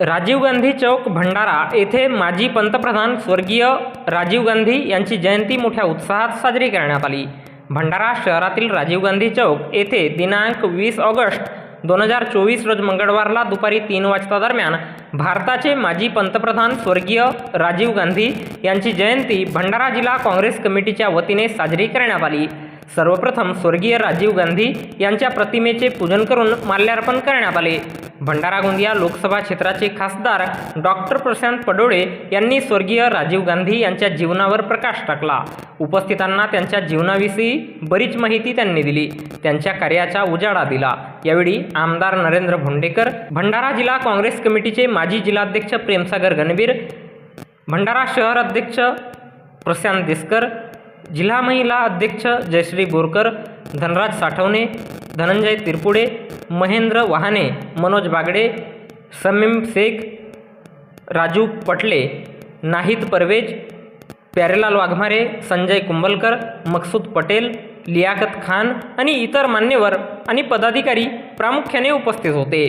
राजीव गांधी चौक भंडारा येथे माजी पंतप्रधान स्वर्गीय राजीव गांधी यांची जयंती मोठ्या उत्साहात साजरी करण्यात आली. भंडारा शहरातील राजीव गांधी चौक येथे दिनांक वीस ऑगस्ट दोन हजार चोवीस रोज मंगळवारला दुपारी तीन वाजता दरम्यान भारताचे माजी पंतप्रधान स्वर्गीय राजीव गांधी यांची जयंती भंडारा जिल्हा काँग्रेस कमिटीच्या वतीने साजरी करण्यात आली. सर्वप्रथम स्वर्गीय राजीव गांधी यांच्या प्रतिमेचे पूजन करून माल्यार्पण करण्यात आले. भंडारा गोंदिया लोकसभा क्षेत्राचे खासदार डॉक्टर प्रशांत पडोळे यांनी स्वर्गीय राजीव गांधी यांच्या जीवनावर प्रकाश टाकला. उपस्थितांना त्यांच्या जीवनाविषयी बरीच माहिती त्यांनी दिली. त्यांच्या कार्याचा उजाळा दिला. यावेळी आमदार नरेंद्र भोंडेकर भंडारा जिल्हा काँग्रेस कमिटीचे माजी जिल्हाध्यक्ष प्रेमसागर गणबीर भंडारा शहर अध्यक्ष प्रशांत देसकर जिल्हा महिला अध्यक्ष जयश्री बोरकर धनराज साठवणे धनंजय तिरपुडे महेंद्र वहाने मनोज बागडे समीम शेख राजू पटले नाहिद परवेज प्यारेलाल वाघमारे संजय कुंबलकर मकसूद पटेल लियाकत खान आणि इतर मान्यवर आणि पदाधिकारी प्रामुख्याने उपस्थित होते.